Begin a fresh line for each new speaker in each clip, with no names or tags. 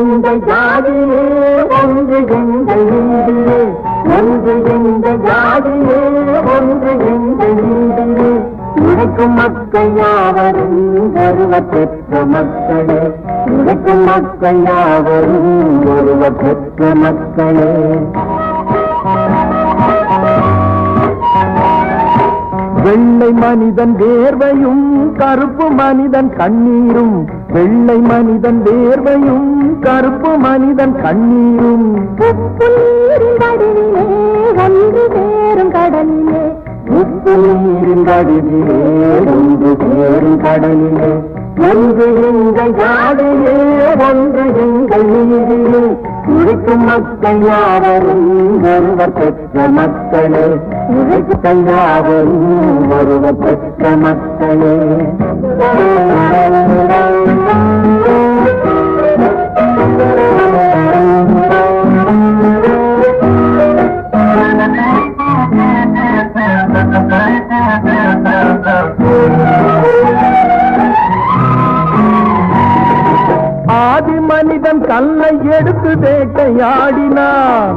எந்த ஜாதியே ஒன்று எந்த இந்தியே ஒன்று எந்த ஜாதியே ஒன்று எந்த இந்தியே உனக்கும் மக்கள் யாவரும் கருவ பெற்ற மக்களே. மக்கள் யாவரும் கருவ பெற்ற மக்களே.
வெள்ளை மனிதன் வேர்வையும் கருப்பு மனிதன் கண்ணீரும். வெள்ளை மனிதன் வேர்வையும் கருப்பு மனிதன் கண்ணீரும்.
ஒன்று சேரும் கடலிலே.
உப்பு நீரின் கடிதிலே ஒன்று சேரும் கடலிலே. ஒன்று எங்கள் ஒன்று எங்கள் நீதிலே உழைக்கும் மக்கள் யாவரும் ஒருவர் பெற்ற மக்களே. உழைக்கும் யாவரும் ஒருவர் பெற்ற மக்களே.
மனிதன் கல்லை எடுத்து வேட்டையாடினான்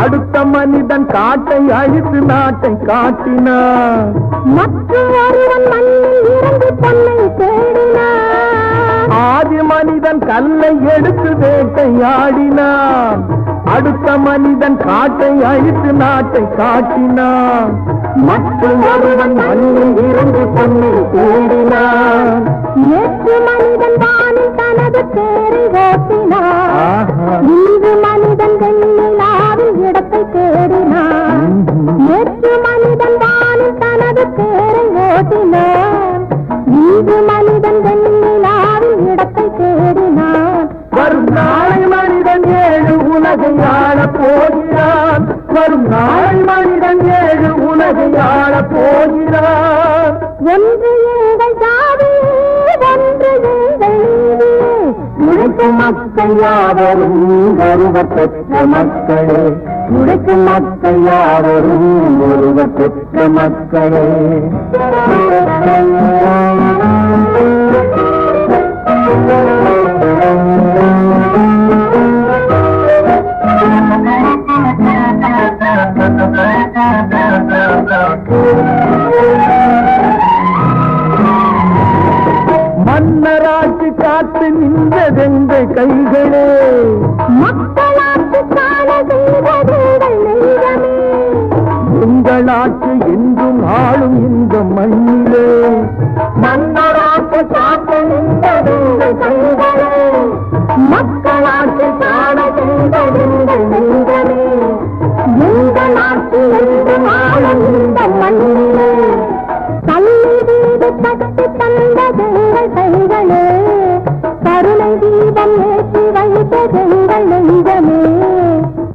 அடுத்த மனிதன் காட்டை அழித்து நாட்டை காட்டினான்
மற்றும் ஒருவன் மண்ணில் இறந்து பொன்னை தேடினான்
ஆதி மனிதன் கல்லை எடுத்து வேட்டையாடினான் அடுத்த மனிதன் காட்டை அழித்து நாட்டை காட்டினான்
மற்றும் ஒருவன் மண்ணில்
எங்கள் ஜாதி ஒன்று எங்கள்
உழைக்கும் மக்கள் யாவரும் ஒருவர் பெற்ற மக்களே. உழைக்கும் மக்கள் யாவரும் ஒருவர் பெற்ற மக்களே.
மன்னராட்சி காத்து நின்றதெங்கள் கைகளே.
நெஞ்சமே
உங்களாட்சி என்றும் ஆளும் இந்த மண்ணிலே.
மன்னராட்சி காத்து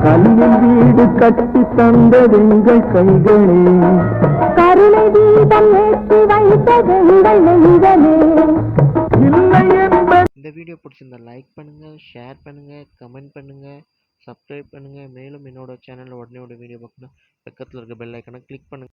கல்லில் வீடு கட்டி தந்ததெங்கள் கைகளே.
கருணை தீபம் ஏற்றி வைத்ததெங்கள் நெஞ்சமே
இல்லை என்பது
இந்த வீடியோ பிடிச்சிருந்தா லைக் பண்ணுங்கள் ஷேர் பண்ணுங்கள் கமெண்ட் பண்ணுங்கள் சப்ஸ்கிரைப் பண்ணுங்கள் மேலும் என்னோட சேனலில் உடனே ஒரு வீடியோ பார்க்கணும் பக்கத்தில் இருக்க பெல் ஐக்கனை கிளிக் பண்ணுங்கள்